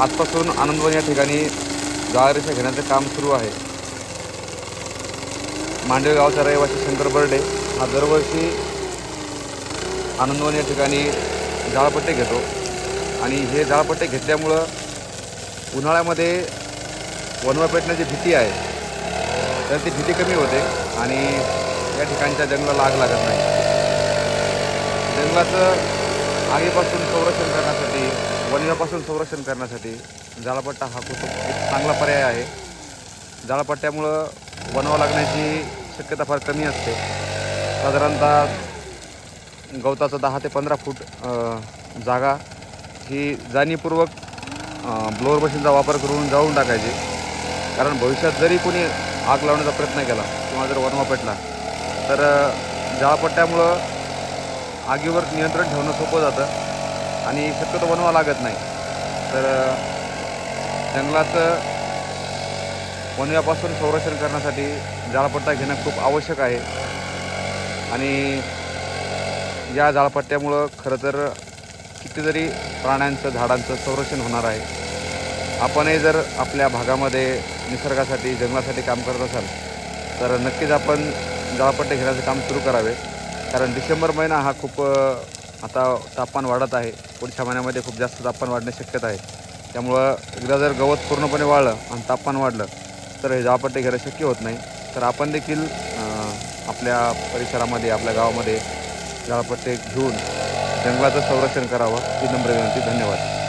आजपासून आनंदवन या ठिकाणी जाळरेषा घेण्याचं काम सुरू आहे. मांडवे गावचा रहिवासी शंकर बर्डे हा दरवर्षी आनंदवन या ठिकाणी जाळपट्टे घेतो. आणि हे जाळपट्टे घेतल्यामुळं उन्हाळ्यामध्ये वनवा पेटण्याची भीती आहे. तर ती भीती कमी होते आणि या ठिकाणच्या जंगलाला आग लागत नाही. जंगलाचं आगीपासून संरक्षण करण्यासाठी वनव्यापासून संरक्षण करण्यासाठी जाळपट्टा हा खूप एक चांगला पर्याय आहे. जाळपट्ट्यामुळं वनवा लागण्याची शक्यता फार कमी असते. साधारणतः गवताचं दहा ते पंधरा फूट जागा ही जाणीवपूर्वक ब्लोअर मशीनचा वापर करून जाळून टाकायची. कारण भविष्यात जरी कोणी आग लावण्याचा प्रयत्न केला किंवा जर वनवा पेटला तर जाळपट्ट्यामुळं आगीवर नियंत्रण ठेवणं सोपं जातं. आणि शक्यतो बनवावं लागत नाही. तर जंगलाचं वनव्यापासून संरक्षण करण्यासाठी जाळपट्टा घेणं खूप आवश्यक आहे. आणि या जाळपट्ट्यामुळं खरं तर कितीतरी प्राण्यांचं झाडांचं संरक्षण होणार आहे. आपणही जर आपल्या भागामध्ये निसर्गासाठी जंगलासाठी काम करत असाल तर नक्कीच आपण जाळपट्टे घेण्याचं काम सुरू करावे. कारण डिसेंबर महिना हा खूप आता तापमान वाढत आहे. पुढच्या महिन्यामध्ये खूप जास्त तापमान वाढण्याची शक्यता आहे. त्यामुळं एकदा जर गवत पूर्णपणे वाळलं आणि तापमान वाढलं तर हे जाळपट्टे घेणं शक्य होत नाही. तर आपण देखील आपल्या परिसरामध्ये आपल्या गावामध्ये जाळपट्टे घेऊन जंगलाचं संरक्षण करावं ही नम्र विनंती. धन्यवाद.